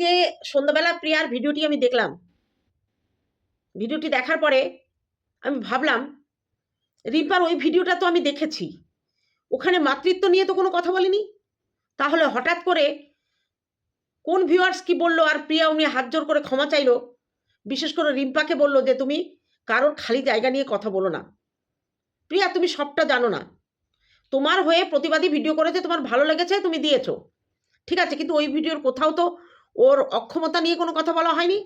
আজকে সন্ধ্যাবেলা প্রিয়ার ভিডিওটি আমি দেখলাম। ভিডিওটি দেখার পরে আমি ভাবলাম, রিম্পার ওই ভিডিওটা তো আমি দেখেছি। ওখানে মাতৃত্ব নিয়ে তো কোনো কথা বলিনি? তাহলে হঠাৎ করে কোন ভিউয়ার্স কি বলল আর প্রিয়া উনি হাত জোর করে ক্ষমা চাইলো? বিশেষ করে রিম্পাকে বলল যে, তুমি কারোর খালি জায়গা নিয়ে কথা বলো না। প্রিয়া, তুমি সবটা জানো না। তোমার হয়ে প্রতিবাদী ভিডিও করেছে, তোমার ভালো লেগেছে, তুমি দিয়েছ। ঠিক আছে, কিন্তু ওই ভিডিওর কোথাও তো ওর অক্ষমতা নিয়ে কোনো কথা বলা হয়নি।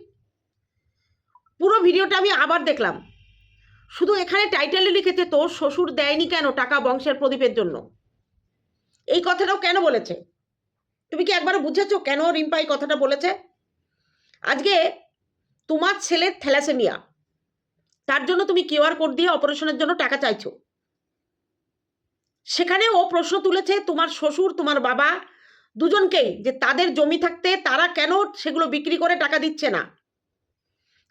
পুরো ভিডিওটা আমি আবার দেখলাম। শুধু এখানে টাইটেলে লিখেছে, তোর শ্বশুর দেয়নি কেন টাকা বংশের প্রদীপের জন্য? এই কথাটাও কেন বলেছে? তুমি কি একবারও বুঝেছ কেন রিম্পা এই কথাটা বলেছে? আজকে তোমার ছেলের থ্যালাসেমিয়া। তার জন্য তুমি কিউআর কোড দিয়ে অপারেশনের জন্য টাকা চাইছো। সেখানে ও প্রশ্ন তুলেছে, তোমার শ্বশুর, তোমার বাবা দুজনকেই যে তাদের জমি থাকতে তারা কেন সেগুলো বিক্রি করে টাকা দিচ্ছে না?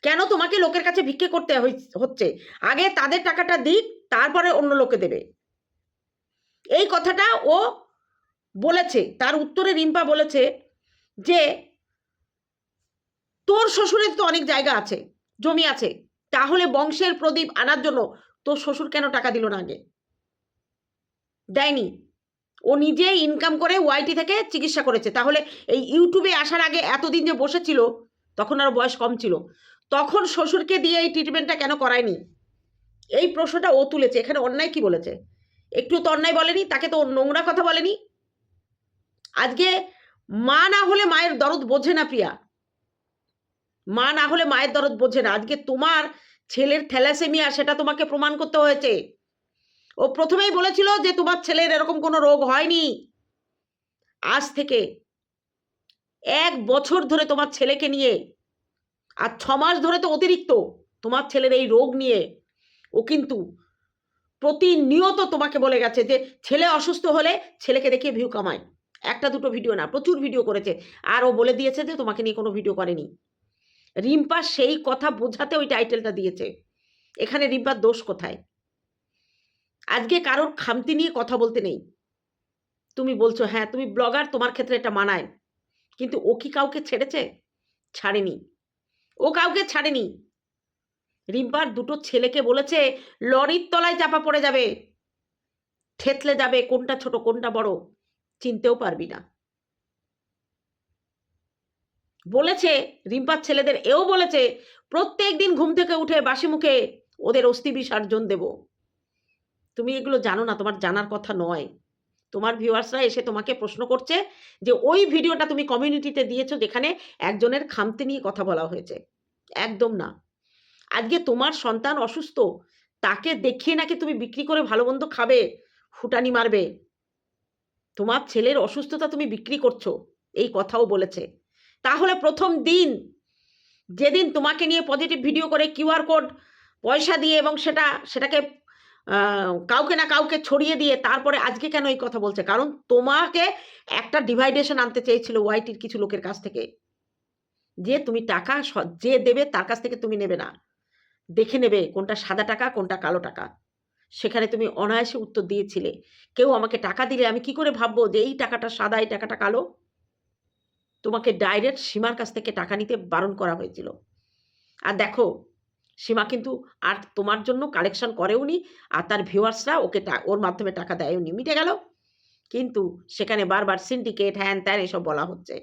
কেন তোমাকে লোকের কাছে ভিক্ষে করতে হচ্ছে? আগে তাদের টাকাটা দিক, তারপরে অন্য লোকে দেবে। এই কথাটা ও বলেছে, তার উত্তরে রিম্পা বলেছে যে, তোর শ্বশুরের তো অনেক জায়গা আছে, জমি আছে। তাহলে বংশের প্রদীপ আনার জন্য তোর শ্বশুর কেন টাকা দিল না আগে? দেয়নি। ও নিজে ইনকাম করে ওয়াইটি থেকে চিকিৎসা করেছে। তাহলে এই ইউটিউবে আসার আগে এতদিন যে বসেছিল, তখন আর বয়স কম ছিল, তখন শ্বশুরকে দিয়ে এই ট্রিটমেন্টটা কেন করায়নি? এই প্রশ্নটা ও তুলেছে, এখানে অন্যায় কি বলেছে? একটু তো অন্যায় বলেনি, তাকে তো নোংরা কথা বলেনি। আজকে মা না হলে মায়ের দরদ বোঝে না প্রিয়া। মা না হলে মায়ের দরদ বোঝে না। আজকে তোমার ছেলের থ্যালাসেমিয়া, সেটা তোমাকে প্রমাণ করতে হয়েছে। ও প্রথমেই বলেছিল যে তোমার ছেলের এরকম কোনো রোগ হয়নি। আজ থেকে এক বছর ধরে তোমার ছেলেকে নিয়ে আর ছ মাস ধরে তো অতিরিক্ত তোমার ছেলের এই রোগ নিয়ে ও কিন্তু প্রতিনিয়ত তোমাকে বলে গেছে যে ছেলে অসুস্থ হলে ছেলেকে দেখিয়ে ভিউ কামায়। একটা দুটো ভিডিও না, প্রচুর ভিডিও করেছে। আর ও বলে দিয়েছে যে তোমাকে নিয়ে কোনো ভিডিও করেনি। রিম্পা সেই কথা বোঝাতে ওই টাইটেলটা দিয়েছে। এখানে রিম্পার দোষ কোথায়? আজকে কারোর খামতি নিয়ে কথা বলতে নেই। তুমি বলছো হ্যাঁ তুমি ব্লগার, তোমার ক্ষেত্রে এটা মানায়। কিন্তু ও কি কাউকে ছেড়েছে? ছাড়েনি। ও কাউকে ছাড়েনি। রিম্পার দুটো ছেলেকে বলেছে, লরির তলায় চাপা পড়ে যাবে। থেতলে যাবে, কোনটা ছোট, কোনটা বড়, চিনতেও পারবি না। বলেছে, রিম্পার ছেলেদের এও বলেছে প্রত্যেক দিন ঘুম থেকে উঠে বাসি মুখে ওদের অস্থি বিসর্জন দেব। তুমি এগুলো জানো না, তোমার জানার কথা নয়। তোমার ভিউয়ার্সরা এসে তোমাকে প্রশ্ন করছে যে, ওই ভিডিওটা তুমি কমিউনিটিতে দিয়েছ যেখানে একজনের খামতি নিয়ে কথা বলা হয়েছে। একদম না। আজকে তোমার সন্তান অসুস্থ, তাকে দেখিয়ে নাকি তুমি বিক্রি করে ভালো মন্দ খাবে ফুটানি মারবে? তোমার ছেলের অসুস্থতা তুমি বিক্রি করছ, এই কথাও বলেছে। তাহলে প্রথম দিন, যেদিন তোমাকে নিয়ে পজিটিভ ভিডিও করে কিউআর কোড পয়সা দিয়ে এবং সেটা, সেটাকে কাউকে না কাউকে ছড়িয়ে দিয়ে তারপরে আজকে কেন এই কথা বলছে? কারণ তোমাকে একটা ডিভাইডেশন আনতে চেয়েছিল ওয়াইটির কিছু লোকের কাছ থেকে। যে তুমি টাকা যে দেবে তার কাছ থেকে তুমি নেবে না। দেখে নেবে কোনটা সাদা টাকা, কোনটা কালো টাকা। সেখানে তুমি অনায়াসে উত্তর দিয়েছিলে। কেউ আমাকে টাকা দিলে আমি কি করে ভাববো যে এই টাকাটা সাদা, এই টাকাটা কালো? তোমাকে ডাইরেক্ট সীমার কাছ থেকে টাকা নিতে বারণ করা হয়েছিল। আর দেখো সীমা কিন্তু আর তোমার জন্য কালেকশন করেও নি আর তার ভিউয়ার্সরা ওকে ওর মাধ্যমে টাকা দেয়ওনি। মিটে গেল। কিন্তু সেখানে বারবার সিন্ডিকেট হ্যান ত্যান এসব বলা হচ্ছে।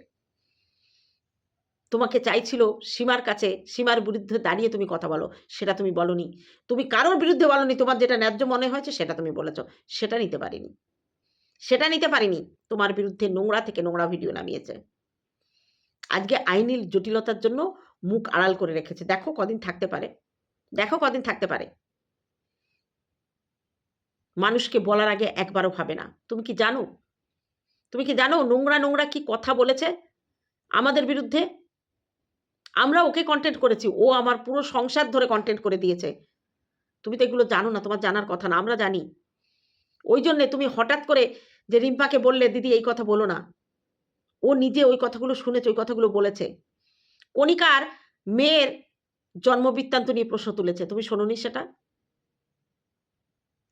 তোমাকে চাইছিল সীমার কাছে, সীমার বিরুদ্ধে দাঁড়িয়ে তুমি কথা বলো, সেটা তুমি বলনি। তুমি কারোর বিরুদ্ধে বলনি? তোমার যেটা ন্যায্য মনে হয়েছে সেটা তুমি বলেছ। সেটা নিতে পারিনি। সেটা নিতে পারিনি। তোমার বিরুদ্ধে নোংরা থেকে নোংরা ভিডিও নামিয়েছে। আজকে আইনি জটিলতার জন্য মুখ আড়াল করে রেখেছে। দেখো কদিন থাকতে পারে। দেখো কদিন থাকতে পারে। মানুষকে বলার আগে একবারও ভাবে না। তুমি কি জানো? তুমি কি জানো নোংরা নোংরা কি কথা বলেছে আমাদের বিরুদ্ধে? আমরা ওকে কন্টেন্ট করেছি, ও আমার পুরো সংসার ধরে কন্টেন্ট করে দিয়েছে। তুমি তো এগুলো জানো না, তোমার জানার কথা না, আমরা জানি। ওই জন্যে তুমি হঠাৎ করে যে রিম্পাকে বললে, দিদি, এই কথা বলো না। ও নিজে ওই কথাগুলো শুনেছে, ওই কথাগুলো বলেছে। কণিকার মেয়ের জন্মবৃত্তান্ত নিয়ে প্রশ্ন তুলেছে। তুমি শোনোনি সেটা?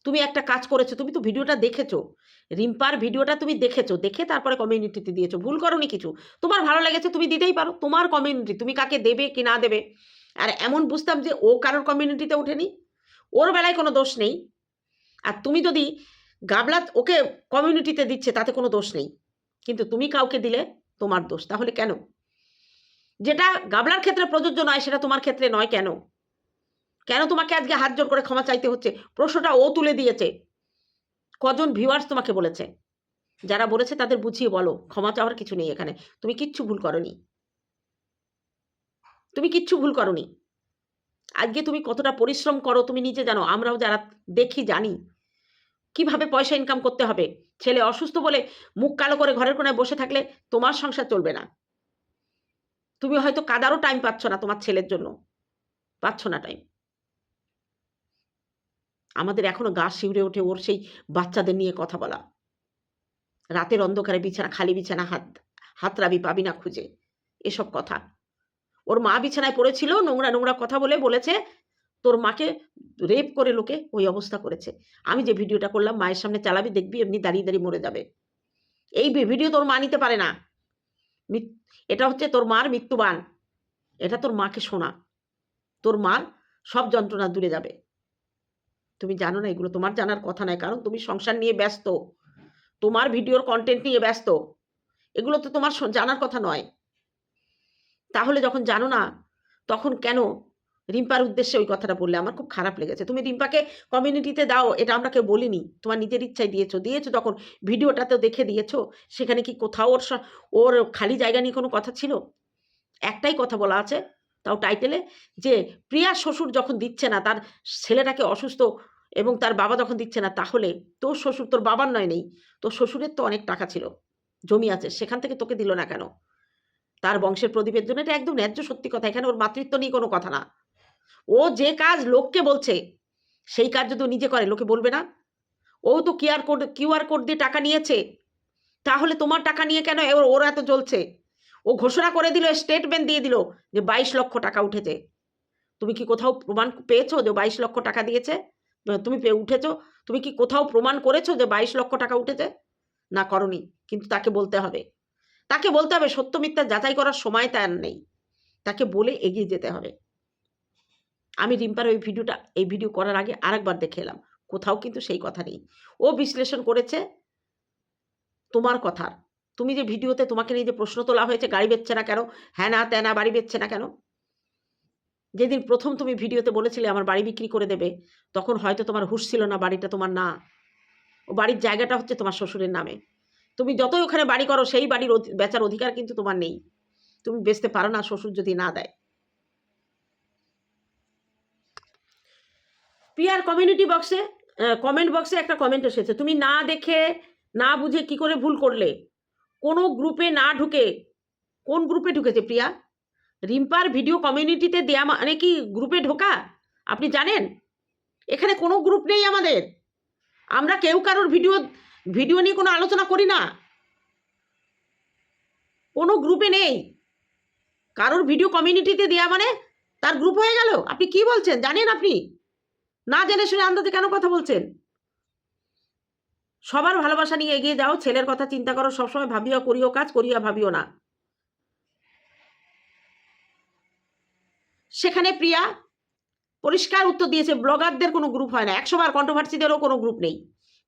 তুমি একটা কাজ করেছ, তুমি তো ভিডিওটা দেখেছ। রিম্পার ভিডিওটা তুমি দেখেছ, দেখে তারপরে কমিউনিটিতে দিয়েছ। ভুল করনি কিছু। তোমার ভালো লেগেছে, তুমি দিতেই পারো। তোমার কমিউনিটি তুমি কাকে দেবে কি না দেবে? আর এমন বুঝতাম যে ও কারোর কমিউনিটিতে ওঠেনি। ওর বেলায় কোনো দোষ নেই। আর তুমি যদি গাবলা ওকে কমিউনিটিতে দিচ্ছে, তাতে কোনো দোষ নেই। কিন্তু তুমি কাউকে দিলে তোমার দোষ। তাহলে কেন? যেটা গাবলার ক্ষেত্রে প্রযোজ্য নয়, সেটা তোমার ক্ষেত্রে নয় কেন? কেন তোমাকে আজকে হাত জোর করে ক্ষমা চাইতে হচ্ছে? প্রশ্নটা ও তুলে দিয়েছে। কজন ভিউয়ার্স তোমাকে বলেছে? যারা বলেছে তাদের বুঝিয়ে বলো। ক্ষমা চাওয়ার কিছু নেই এখানে। তুমি কিচ্ছু ভুল করনি। তুমি কিচ্ছু ভুল করনি। আজকে তুমি কতটা পরিশ্রম করো, তুমি নিজে জানো। আমরাও যারা দেখি, জানি। কীভাবে পয়সা ইনকাম করতে হবে? ছেলে অসুস্থ বলে মুখ কালো করে ঘরের কোনায় বসে থাকলে তোমার সংসার চলবে না। তুমি হয়তো কাদারও টাইম পাচ্ছ না তোমার ছেলের জন্য। পাচ্ছ না টাইম আমাদের এখনও গা শিউরে ওঠে ওর সেই বাচ্চাদের নিয়ে কথা বলা। রাতের অন্ধকারে বিছানা, খালি বিছানা, হাত, হাতরাবি পাবি না খুঁজে। এসব কথা। ওর মা বিছানায় পড়েছিল, নোংরা নোংরা কথা বলে বলেছে, তোর মাকে রেপ করে লোকে ওই অবস্থা করেছে। আমি যে ভিডিওটা করলাম, মায়ের সামনে চালাবি, দেখবি, এমনি দাঁড়িয়ে দাঁড়িয়ে মরে যাবে। এই ভিডিও তোর মা নিতে পারে না। এটা হচ্ছে তোর মার মৃত্যুবান। এটা তোর মাকে শোনা। তোর মার সব যন্ত্রণা দূরে যাবে। তুমি জানো না এগুলো, তোমার জানার কথা নয় কারণ তুমি সংসার নিয়ে ব্যস্ত। তোমার ভিডিওর কন্টেন্ট নিয়ে ব্যস্ত। এগুলো তো তোমার জানার কথা নয়। তাহলে যখন জানো না, তখন কেন রিম্পার উদ্দেশ্যে ওই কথাটা বললে আমার খুব খারাপ লেগেছে। তুমি রিম্পাকে কমিউনিটিতে দাও, এটা আমরা কেউ বলিনি। তোমার নিজের ইচ্ছায় দিয়েছ দিয়েছ যখন ভিডিওটাতেও দেখে দিয়েছ, সেখানে কি কোথাও ওর ওর খালি জায়গা নিয়ে কোনো কথা ছিল? একটাই কথা বলা আছে, তাও টাইটেলে যে প্রিয়া শ্বশুর যখন দিচ্ছে না, তার ছেলেটাকে অসুস্থ এবং তার বাবা যখন দিচ্ছে না, তাহলে তোর শ্বশুর তোর বাবার নয় নেই, তোর শ্বশুরের তো অনেক টাকা ছিল, জমি আছে, সেখান থেকে তোকে দিল না কেন? তার বংশের প্রদীপের জন্য এটা একদম ন্যায্য সত্যি কথা, এখানে ওর মাতৃত্ব নিয়ে কোনো কথা না। ও যে কাজ লোককে বলছে, সেই কাজ যদি নিজে করে, লোকে বলবে না। ও তো কিউআর কোড কিউআর কোড দিয়ে টাকা নিয়েছে। তাহলে তোমার টাকা নিয়ে কেন ওর- এত চলছে ও ঘোষণা করে দিল স্টেটমেন্ট দিয়ে দিল যে বাইশ লক্ষ টাকা উঠেছে। তুমি কি কোথাও প্রমাণ পেয়েছ যে বাইশ লক্ষ টাকা দিয়েছে? তুমি পেয়ে উঠেছো? তুমি কি কোথাও প্রমাণ করেছ যে বাইশ লক্ষ টাকা উঠেছে? না করনি, কিন্তু তাকে বলতে হবে। তাকে বলতে হবে, সত্য মিথ্যা যাচাই করার সময় তার নেই। তাকে বলে এগিয়ে যেতে হবে। আমি রিম্পার ওই ভিডিওটা, এই ভিডিও করার আগে আরেকবার দেখে এলাম। কোথাও কিন্তু সেই কথা নেই। ও বিশ্লেষণ করেছে তোমার কথার। তুমি যে ভিডিওতে তোমাকে নিয়ে যে প্রশ্ন তোলা হয়েছে, গাড়ি বেচছে না কেন? হ্যাঁ না ত্যানা বাড়ি বেচছে না কেন? যেদিন প্রথম তুমি ভিডিওতে বলেছিলে, আমার বাড়ি বিক্রি করে দেবে তখন হয়তো তোমার হুশ ছিল না, বাড়িটা তোমার না। ও বাড়ির জায়গাটা হচ্ছে তোমার শ্বশুরের নামে। তুমি যতই ওখানে বাড়ি করো, সেই বাড়ির বেচার অধিকার কিন্তু তোমার নেই। তুমি বেচতে পারো না, শ্বশুর যদি না দেয়। প্রিয়ার কমিউনিটি বক্সে কমেন্ট বক্সে একটা কমেন্ট এসেছে। তুমি না দেখে, না বুঝে কি করে ভুল করলে? কোনো গ্রুপে না ঢুকে, কোন গ্রুপে ঢুকেছে প্রিয়া? রিম্পার ভিডিও কমিউনিটিতে দেয়া মানে কি গ্রুপে ঢোকা? আপনি জানেন? এখানে কোনো গ্রুপ নেই আমাদের। আমরা কেউ কারোর ভিডিও ভিডিও নিয়ে কোনো আলোচনা করি না। কোনো গ্রুপে নেই। কারোর ভিডিও কমিউনিটিতে দেয়া মানে তার গ্রুপ হয়ে গেল। আপনি কি বলছেন? জানেন আপনি? না জেনে শুনে আন্দাজে কেন কথা বলছেন? সবার ভালোবাসা নিয়ে এগিয়ে যাও, ছেলের কথা চিন্তা করো, সবসময় ভাবিও, করিও কাজ, করিয়া ভাবিও না। সেখানে প্রিয়া পরিষ্কার উত্তর দিয়েছে, ব্লগারদের কোনো গ্রুপ হয় না একশো বার কন্ট্রোভার্সিদেরও কোনো গ্রুপ নেই।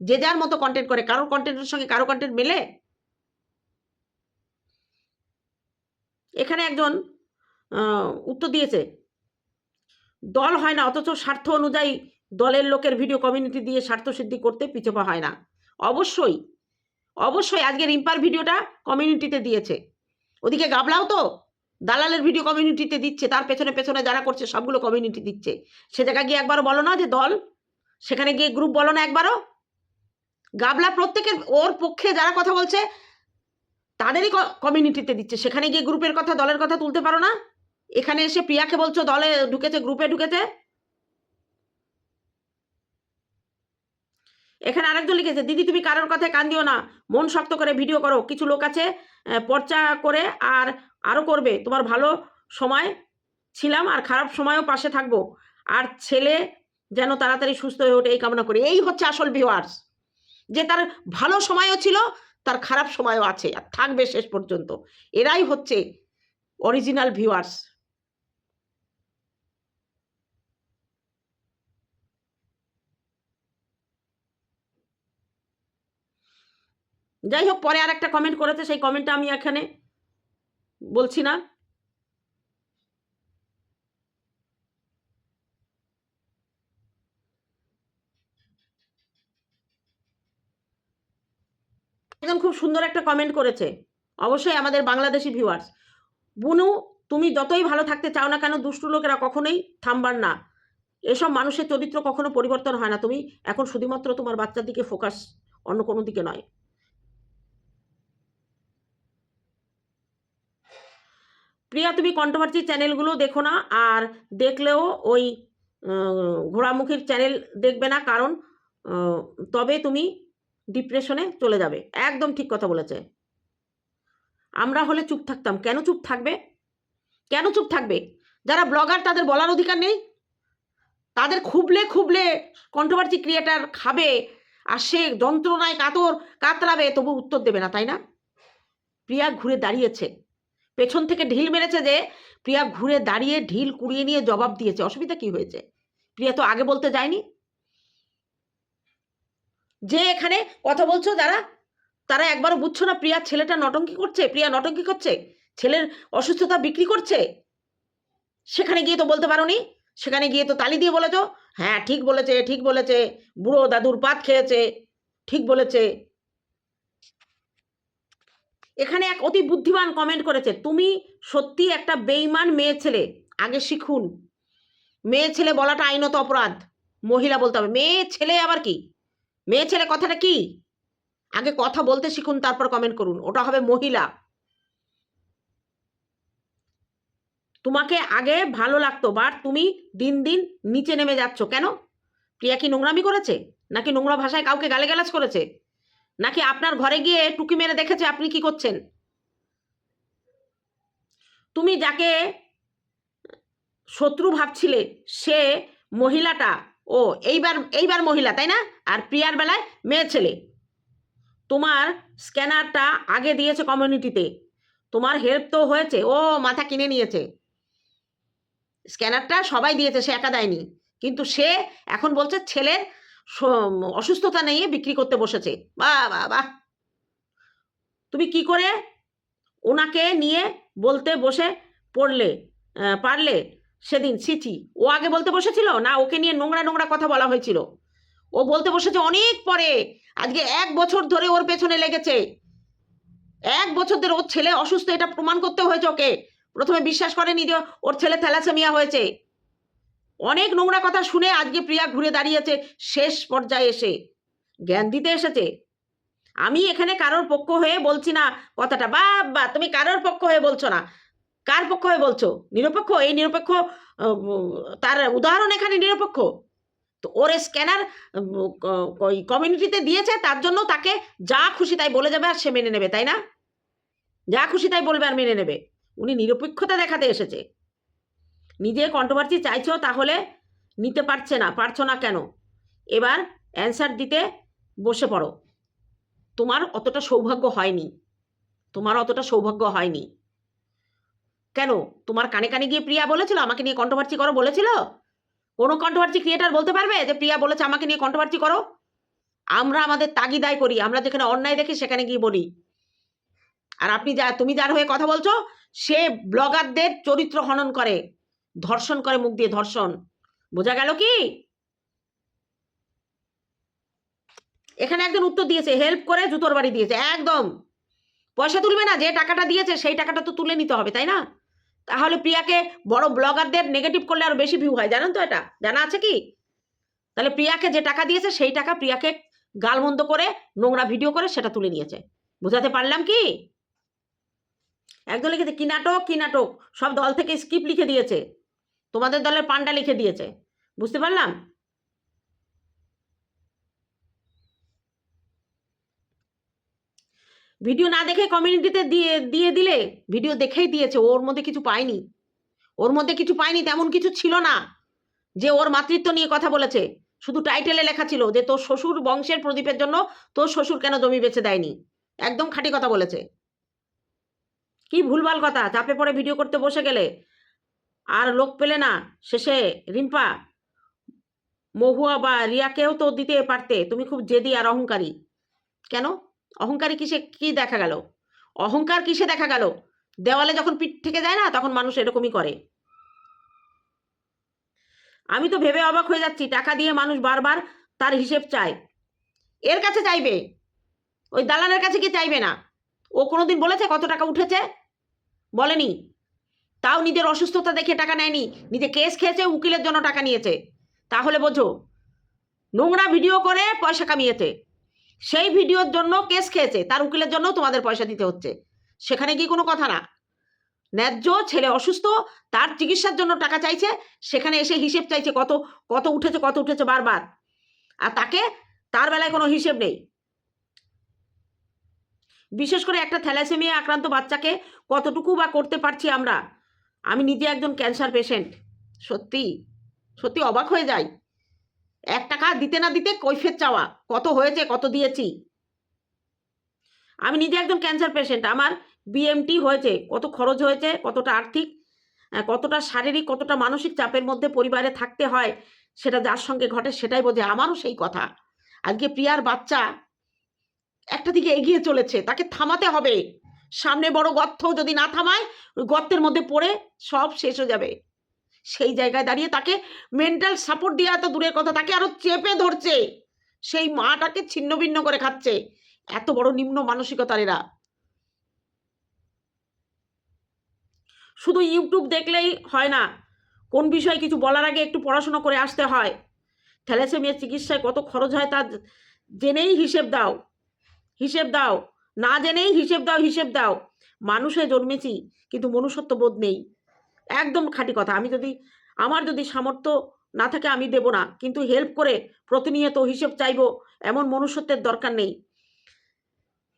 যে যার মতো কন্টেন্ট করে, কারোর কন্টেন্টের সঙ্গে কারও কন্টেন্ট মেলে? এখানে একজন উত্তর দিয়েছে দল হয় না, অথচ স্বার্থ অনুযায়ী দলের লোকের ভিডিও কমিউনিটি দিয়ে স্বার্থ সিদ্ধি করতে পিছপা হয় না। অবশ্যই অবশ্যই আজকে রিম্পার ভিডিওটা কমিউনিটিতে দিয়েছে। ওদিকে গাবলাও তো, দালালের ভিডিও কমিউনিটিতে দিচ্ছে, তার পেছনে পেছনে যারা করছে সবগুলো কমিউনিটি দিচ্ছে। সে জায়গায় গিয়ে একবারও বলো না যে দল? সেখানে গিয়ে গ্রুপ বলো না একবারও? গাবলা প্রত্যেকের, ওর পক্ষে যারা কথা বলছে, তাদেরই কমিউনিটিতে দিচ্ছে। সেখানে গিয়ে গ্রুপের কথা, দলের কথা তুলতে পারো না? এখানে এসে প্রিয়াকে বলছো দলে ঢুকেছে গ্রুপে ঢুকেছে? এখানে আরেকজন লিখেছে, দিদি, তুমি কারোর কথায় কান দিও না, মন শক্ত করে ভিডিও করো, কিছু লোক আছে পর্চা করে আর আরও করবে, তোমার ভালো সময় ছিলাম আর খারাপ সময়ও পাশে থাকব, আর ছেলে যেন তাড়াতাড়ি সুস্থ হয়ে ওঠে, এই কামনা করি। এই হচ্ছে আসল ভিউয়ার্স যে তার ভালো সময়ও ছিল, তার খারাপ সময়ও আছে, আর থাকবে শেষ পর্যন্ত। এরাই হচ্ছে অরিজিনাল ভিউয়ার্স যাই হোক, পরে আর একটা কমেন্ট করেছে, সেই কমেন্টটা আমি এখানে বলছি না। একদম খুব সুন্দর একটা কমেন্ট করেছে। অবশ্যই আমাদের বাংলাদেশি ভিউয়ার্স বুনু, তুমি যতই ভালো থাকতে চাও না কেন, দুষ্টু লোকেরা কখনোই থামবার না। এসব মানুষের চরিত্র কখনো পরিবর্তন হয় না। তুমি এখন শুধুমাত্র তোমার বাচ্চার দিকে ফোকাস অন্য কোনো দিকে নয়। প্রিয়া, তুমি কন্ট্রোভার্সি চ্যানেলগুলো দেখো না, আর দেখলেও ওই ঘোড়ামুখীর চ্যানেল দেখবে না, কারণ তবে তুমি ডিপ্রেশনে চলে যাবে। একদম ঠিক কথা বলেছে। আমরা হলে চুপ থাকতাম। কেন চুপ থাকবে? কেন চুপ থাকবে? যারা ব্লগার তাদের বলার অধিকার নেই। তাদের খুবলে খুবলে কন্ট্রোভার্সি ক্রিয়েটার খাবে, আর সে যন্ত্রণায় কাতর, কাতরাবে, তবু উত্তর দেবে না, তাই না? প্রিয়া ঘুরে দাঁড়িয়েছে। পেছন থেকে ঢিল মেরেছে যে প্রিয়া ঘুরে দাঁড়িয়ে ঢিল কুড়িয়ে নিয়ে জবাব দিয়েছে। অসুবিধা কি হয়েছে? প্রিয়া তো আগে বলতে যায়নি। যে এখানে কথা বলছো যারা, তারা একবারও বুঝছ না প্রিয়ার ছেলেটা নটঙ্কি করছে? প্রিয়া নটঙ্কি করছে? ছেলের অসুস্থতা বিক্রি করছে? সেখানে গিয়ে তো বলতে পারোনি। সেখানে গিয়ে তো তালি দিয়ে বলেছ। হ্যাঁ ঠিক বলেছে ঠিক বলেছে। বুড়ো দাদুর পাত খেয়েছে। ঠিক বলেছে। এখানে এক অতি বুদ্ধিমান কমেন্ট করেছে, তুমি সত্যি একটা বেইমান মেয়ে ছেলে, আগে শিখুন। মেয়ে ছেলে বলাটা আইনত অপরাধ, মহিলা বলতে হবে। মেয়ে ছেলে আবার কি? মেয়ে ছেলে কথাটা কি? আগে কথা বলতে শিখুন, তারপর কমেন্ট করুন। ওটা হবে মহিলা। তোমাকে আগে ভালো লাগতো, বাট তুমি দিন দিন নিচে নেমে যাচ্ছ। কেন? প্রিয়া কি নোংরামি করেছে? নাকি নোংরা ভাষায় কাউকে গালিগালাজ করেছে? নাকি আপনার ঘরে গিয়ে টুকি মেরে দেখেছে আপনি কি করছেন? তুমি যাকে শত্রু ভাবছিলে, সে মহিলাটা, ও এইবার এইবার মহিলা, তাই না? আর প্রিয়ার বেলায় মেয়ে ছেলে। তোমার স্ক্যানারটা আগে দিয়েছে কমিউনিটিতে। তোমার হেল্প তো হয়েছে, ও মাথা কিনে নিয়েছে। স্ক্যানারটা সবাই দিয়েছে, সে একা দেয়নি। কিন্তু সে এখন বলছে ছেলের অসুস্থতা নিয়ে বিক্রি করতে বসেছে। বাহ বাহ বাহ তুমি কি করে ওনাকে নিয়ে বলতে বসে পড়লে পারলে সেদিন? সিচি ও আগে বলতে বসেছিল? না, ওকে নিয়ে নোংরা নোংরা কথা বলা হয়েছিল। ও বলতে বসেছে অনেক পরে। আজকে এক বছর ধরে ওর পেছনে লেগেছে। এক বছর ধরে ওর ছেলে অসুস্থ, এটা প্রমাণ করতে হয়েছে ওকে। প্রথমে বিশ্বাস করেনি যে ওর ছেলে থ্যালাসেমিয়া হয়েছে। অনেক নোংরা কথা শুনে আজকে প্রিয়া ঘুরে দাঁড়িয়েছে, শেষ পর্যায়ে এসে। জ্ঞান দিতে এসেছে। আমি এখানে কারোর পক্ষ হয়ে বলছি না কথাটা। বা বা তুমি কারোর পক্ষ হয়ে বলছো না। কার পক্ষ হয়ে বলছো? নিরপেক্ষ? এই নিরপেক্ষ তার উদাহরণ এখানে নিরপেক্ষ? তো ওর স্ক্যানার ওই কমিউনিটিতে দিয়েছে, তার জন্য তাকে যা খুশি তাই বলে যাবে আর সে মেনে নেবে, তাই না? যা খুশি তাই বলবে আর মেনে নেবে। উনি নিরপেক্ষতা দেখাতে এসেছে। নিজে কন্ট্রোভার্সি চাইছো তাহলে নিতে পারছে না, পারছ না কেন? এবার অ্যান্সার দিতে বসে পড়ো। তোমার অতটা সৌভাগ্য হয়নি। তোমার অতটা সৌভাগ্য হয়নি। কেন? তোমার কানে কানে গিয়ে প্রিয়া বলেছিল আমাকে নিয়ে কন্ট্রোভার্সি করো বলেছিল? কোনো কন্ট্রোভার্সি ক্রিয়েটার বলতে পারবে যে প্রিয়া বলেছে আমাকে নিয়ে কন্ট্রোভার্সি করো? আমরা আমাদের তাগিদায় করি, আমরা যেখানে অন্যায় দেখি সেখানে গিয়ে বলি। আর আপনি যা, তুমি যার হয়ে কথা বলছো, সে ব্লগারদের চরিত্র হনন করে। ধর্ষণ করে মুখ দিয়ে ধর্ষণ। বোঝা গেল কি? এখানে একজন উত্তর দিয়েছে হেল্প করে জুতোর বাড়ি দিয়েছে। একদম। পয়সা তুলবে না, যে টাকাটা দিয়েছে সেই টাকাটা তো তুলে নিতে হবে, তাই না? তাহলে প্রিয়াকে বড় ব্লগারদের নেগেটিভ করলে আরও বেশি ভিউ হয়, জানেন তো এটা? জানা আছে কি? তাহলে প্রিয়াকে যে টাকা দিয়েছে সেই টাকা প্রিয়াকে গালমন্দ করে, নোংরা ভিডিও করে সেটা তুলে নিয়েছে। বোঝাতে পারলাম কি? একদল লিখেছে, কি নাটক কি নাটক? সব দল থেকে স্কিপ লিখে দিয়েছে। তোমাদের দলের পান্ডা লিখে দিয়েছে। বুঝতে পারলাম? ভিডিও না দেখে কমিউনিটিতে দিয়ে দিয়ে দিলে ভিডিও দেখেই দিয়েছে ওর মধ্যে কিছু পায়নি। ওর মধ্যে কিছু পায়নি, তেমন কিছু ছিল না। যে ওর মাতৃত্ব নিয়ে কথা বলেছে, শুধু টাইটেলে লেখা ছিল যে তোর শ্বশুর বংশের প্রদীপের জন্য তোর শ্বশুর কেন জমি বেছে দেয়নি। একদম খাঁটি কথা বলেছে। কি ভুলভাল কথা, চাপে পড়ে ভিডিও করতে বসে গেলে আর লোক পেলে না, শেষে রিম্পা, মহুয়া বা রিয়াকেও তো দিতে পারতে, তুমি খুব জেদি আর অহংকারী। কেন? অহংকারী কিসে কি দেখা গেল? অহংকার কিসে দেখা গেল? দেওয়ালে যখন পিঠ থেকে যায় না, তখন মানুষ এরকমই করে। আমি তো ভেবে অবাক হয়ে যাচ্ছি, টাকা দিয়ে মানুষ বারবার তার হিসেব চায়। এর কাছে চাইবে? ওই দালানের কাছে কি চাইবে না? ও কোনোদিন বলেছে কত টাকা উঠেছে? বলেনি। তাও নিজের অসুস্থতা দেখে টাকা নেয়নি। নিজে কেস খেয়েছে, উকিলের জন্য টাকা নিয়েছে। তাহলে বোঝো, নোংরা ভিডিও করে পয়সা কামিয়েছে। সেই ভিডিওর জন্য কেস খেয়েছে, তার উকিলের জন্য তোমাদের পয়সা দিতে হচ্ছে। সেখানে কি কোনো কথা না। ন্যায্য ছেলে অসুস্থ, তার চিকিৎসার জন্য টাকা চাইছে, সেখানে এসে হিসেব চাইছে কত কত উঠেছে কত উঠেছে বারবার। আর তাকে, তার বেলায় কোনো হিসেব নেই। বিশেষ করে একটা থ্যালাসেমিয়া আক্রান্ত বাচ্চাকে কতটুকু বা করতে পারছি আমরা? আমি নিজে একজন ক্যান্সার পেশেন্ট সত্যি সত্যি অবাক হয়ে যাই। এক টাকা দিতে না দিতে কৈফের চাওয়া, কত হয়েছে, কত দিয়েছি? আমি নিজে একজন ক্যান্সার পেশেন্ট আমার বিএমটি হয়েছে, কত খরচ হয়েছে, কতটা আর্থিক কতটা শারীরিক, কতটা মানসিক চাপের মধ্যে পরিবারে থাকতে হয়, সেটা যার সঙ্গে ঘটে সেটাই বোঝে, আমারও সেই কথা। আজকে প্রিয়ার বাচ্চা একটা দিকে এগিয়ে চলেছে, তাকে থামাতে হবে। সামনে বড় গর্ত যদি না থামায়, ওই গর্তের মধ্যে পড়ে সব শেষ হয়ে যাবে। সেই জায়গায় দাঁড়িয়ে তাকে মেন্টাল সাপোর্ট দেওয়া তো দূরের কথা, তাকে আরও চেপে ধরছে। সেই মাটাকে ছিন্ন ভিন্ন করে খাচ্ছে। এত বড় নিম্ন মানসিকতার এরা। শুধু ইউটিউব দেখলেই হয় না, কোন বিষয়ে কিছু বলার আগে একটু পড়াশোনা করে আসতে হয়। থ্যালাসেমিয়ার চিকিৎসায় কত খরচ হয় তা জেনেই হিসেব দাও। হিসেব দাও। না জেনেই হিসেব দাও হিসেব দাও। মানুষে জন্মেছি, কিন্তু মনুষ্যত্ব বোধ নেই। একদম খাঁটি কথা। আমি যদি, আমার যদি সামর্থ্য না থাকে আমি দেব না। কিন্তু হেল্প করে প্রতিনিয়ত হিসেব চাইব, এমন মনুষ্যত্বের দরকার নেই।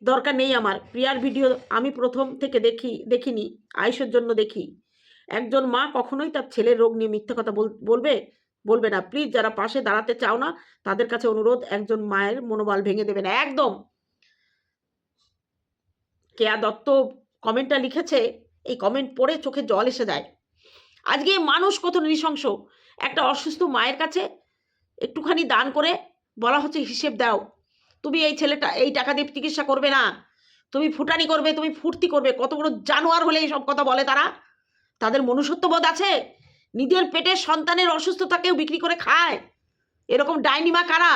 দরকার নেই আমার। প্রিয়ার ভিডিও আমি প্রথম থেকে দেখি, দেখিনি, আয়ুষের জন্য দেখি। একজন মা কখনোই তার ছেলের রোগ নিয়ে মিথ্যে কথা বল- বলবে বলবে না। প্লিজ যারা পাশে দাঁড়াতে চাও না, তাদের কাছে অনুরোধ, একজন মায়ের মনোবল ভেঙে দেবে না একদম! কেয়া দত্ত কমেন্টটা লিখেছে, এই কমেন্ট পড়ে চোখে জল এসে যায় আজকে মানুষ কত নৃশংস। একটা অসুস্থ মায়ের কাছে একটুখানি দান করে বলা হচ্ছে হিসেব দাও। তুমি এই ছেলেটা, এই টাকা দিয়ে চিকিৎসা করবে না। তুমি ফুটানি করবে, তুমি ফুর্তি করবে। কত বড় জানোয়ার হলে এইসব কথা বলে তারা। তাদের মনুষ্যত্ববোধ আছে। নিজের পেটের সন্তানের অসুস্থতাকেও বিক্রি করে খায়। এরকম ডাইনিমা কারা?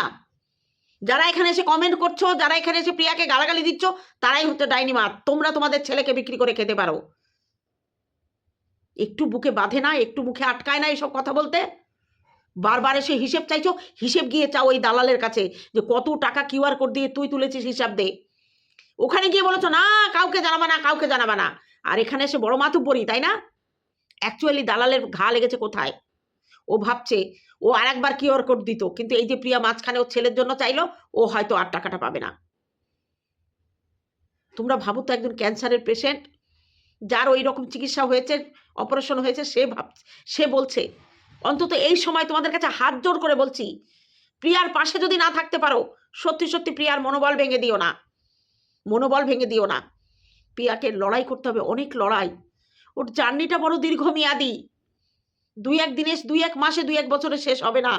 যারা এখানে এসে কমেন্ট করছ, যারা এখানে এসে প্রিয়াকে গালাগালি দিচ্ছ, তারাই হচ্ছে ডাইনিমা তোমরা তোমাদের ছেলেকে বিক্রি করে খেতে পারো। একটু বুকে বাঁধে না, একটু মুখে আটকায় না এসব কথা বলতে। বারবার এসে হিসেব চাইছো, হিসেব গিয়ে চাও ওই দালালের কাছে যে কত টাকা কিউআর কোড দিয়ে তুই তুলেছিস হিসাব দে। ওখানে গিয়ে বলেছ, না, কাউকে জানাবা না, কাউকে জানাবা না। আর এখানে এসে বড় মাতুব্বরি তাই না? অ্যাকচুয়ালি দালালের ঘা লেগেছে কোথায়? ও ভাবছে ও আর একবার কিউআর কোড দিত। কিন্তু এই যে প্রিয়া মাঝখানে ওর ছেলের জন্য চাইলো, ও হয়তো আর টাকাটা পাবে না। তোমরা ভাবো তো একজন ক্যান্সারের পেশেন্ট, যার ওই রকম চিকিৎসা হয়েছে, অপারেশন হয়েছে, সে ভাব সে বলছে, অন্তত এই সময় তোমাদের কাছে হাত জোর করে বলছি, প্রিয়ার পাশে যদি না থাকতে পারো, সত্যি সত্যি প্রিয়ার মনোবল ভেঙে দিও না। মনোবল ভেঙে দিও না। প্রিয়াকে লড়াই করতে হবে, অনেক লড়াই। ওর জার্নিটা বড় দীর্ঘমেয়াদী। দুই এক দিনে, দুই এক মাসে, দুই এক বছরে শেষ হবে না।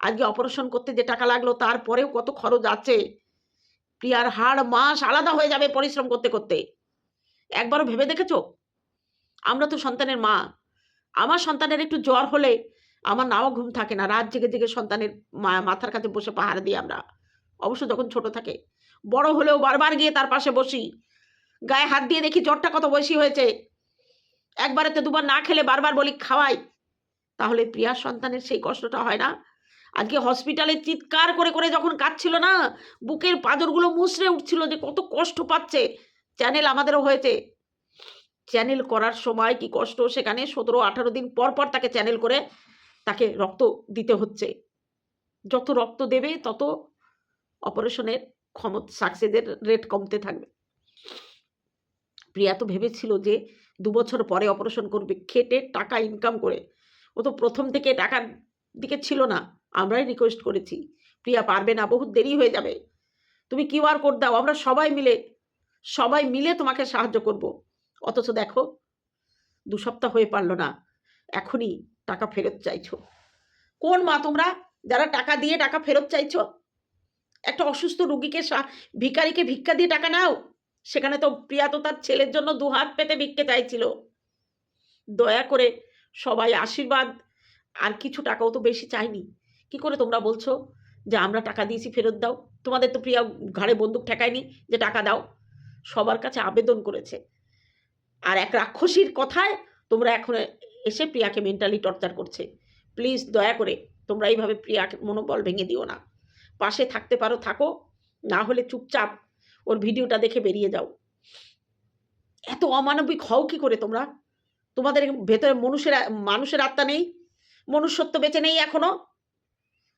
আজকে অপারেশন করতে যে টাকা লাগল, তারপরেও কত খরচ আছে। প্রিয়ার হাড় মাস আলাদা হয়ে যাবে পরিশ্রম করতে করতে। একবারও ভেবে দেখেছ? আমরা তো সন্তানের মা। আমার সন্তানের একটু জ্বর হলে আমার নাও ঘুম থাকে না। রাত জেগে জেগে সন্তানের মাথার কাছে বসে পাহারা দিই আমরা। অবশ্য যখন ছোট থাকে। বড় হলেও বারবার গিয়ে তার পাশে বসি। গায়ে হাত দিয়ে দেখি জ্বরটা কত বেশি হয়েছে। একবারেতে দুবার না খেলে বারবার বলি, খাওয়াই। তাহলে প্রিয়ার সন্তানের সেই কষ্টটা হয় না। আজকে হসপিটালে চিৎকার করে করে যখন কাঁদছিল না, বুকের পাঁজরগুলো মুচড়ে উঠছিল যে কত কষ্ট পাচ্ছে। চ্যানেল আমাদেরও হয়েছে। চ্যানেল করার সময় কি কষ্ট? সেখানে সতেরো, আঠারো দিন পর পর তাকে চ্যানেল করে তাকে রক্ত দিতে হচ্ছে। যত রক্ত দেবে, তত অপারেশনের ক্ষমতা সাকসেসের রেট কমতে থাকবে। প্রিয়া তো ভেবেছিল যে দু বছর পরে অপারেশন করবে, খেটে টাকা ইনকাম করে। ও তো প্রথম থেকে টাকার দিকে ছিল না। আমরাই রিকোয়েস্ট করেছি। প্রিয়া, পারবে না, বহুত দেরি হয়ে যাবে। তুমি কিউআর কোড দাও, আমরা সবাই মিলে সবাই মিলে তোমাকে সাহায্য করব। অথচ দেখো, দু সপ্তাহ হয়ে পারল না। এখনই টাকা ফেরত চাইছো। কোন মা তোমরা? যারা টাকা দিয়ে টাকা ফেরত চাইছো? একটা অসুস্থ রুগীকে ভিখারিকে ভিক্ষা দিয়ে টাকা নাও। সেখানে তো প্রিয়া তো তার ছেলের জন্য দু হাত পেতে ভিক্ষে চাইছিল। দয়া করে সবাই আশীর্বাদ। আর কিছু টাকাও তো বেশি চাইনি। কি করে তোমরা বলছো যে আমরা টাকা দিয়েছি ফেরত দাও? তোমাদের তো প্রিয়া ঘাড়ে বন্দুক ঠেকায়নি যে টাকা দাও। সবার কাছে আবেদন করেছে। আর এক রাক্ষসীর কথায় তোমরা এখন এসে প্রিয়াকে মেন্টালি টর্চার করছে। প্লিজ দয়া করে তোমরা এইভাবে প্রিয়াকে মনোবল ভেঙে দিও না। পাশে থাকতে পারো, থাকো। না হলে চুপচাপ ওর ভিডিওটা দেখে বেরিয়ে যাও। এত অমানবিক হও কি করে তোমরা? তোমাদের ভেতরে মানুষের মানুষের আত্মা নেই, মনুষ্যত্ব বেঁচে নেই এখনও।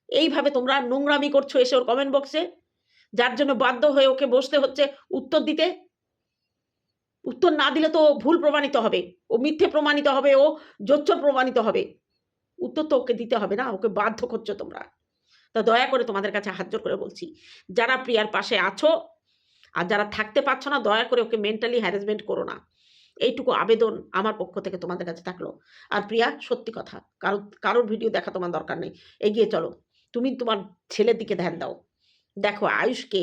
এইভাবে তোমরা নোংরামি করছ এসে ওর কমেন্ট বক্সে যার জন্য বাধ্য হয়ে ওকে বসতে হচ্ছে উত্তর দিতে। উত্তর না দিলে তো ভুল প্রমাণিত হবে। ও মিথ্যে প্রমাণিত হবে, ও জোচ্চর প্রমাণিত হবে। উত্তর তো ওকে দিতে হবে না, ওকে বাধ্য করছ তোমরা। তা দয়া করে তোমাদের কাছে হাত জোর করে বলছি, যারা প্রিয়ার পাশে আছো আর যারা থাকতে পারছ না, দয়া করে ওকে মেন্টালি হ্যারাসমেন্ট করো না। এইটুকু আবেদন আমার পক্ষ থেকে তোমাদের কাছে থাকল। আর প্রিয়া, সত্যি কথা, কারও, কারোর ভিডিও দেখা তোমার দরকার নেই। এগিয়ে চলো, তুমি তোমার ছেলের দিকে ধ্যান দাও। দেখো আয়ুষকে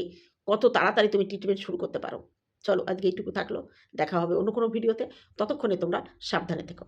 কত তাড়াতাড়ি তুমি ট্রিটমেন্ট শুরু করতে পারো। চলো, আজকে এইটুকু থাকল, দেখা হবে অন্য কোনো ভিডিওতে ততক্ষণে তোমরা সাবধানে থেকো।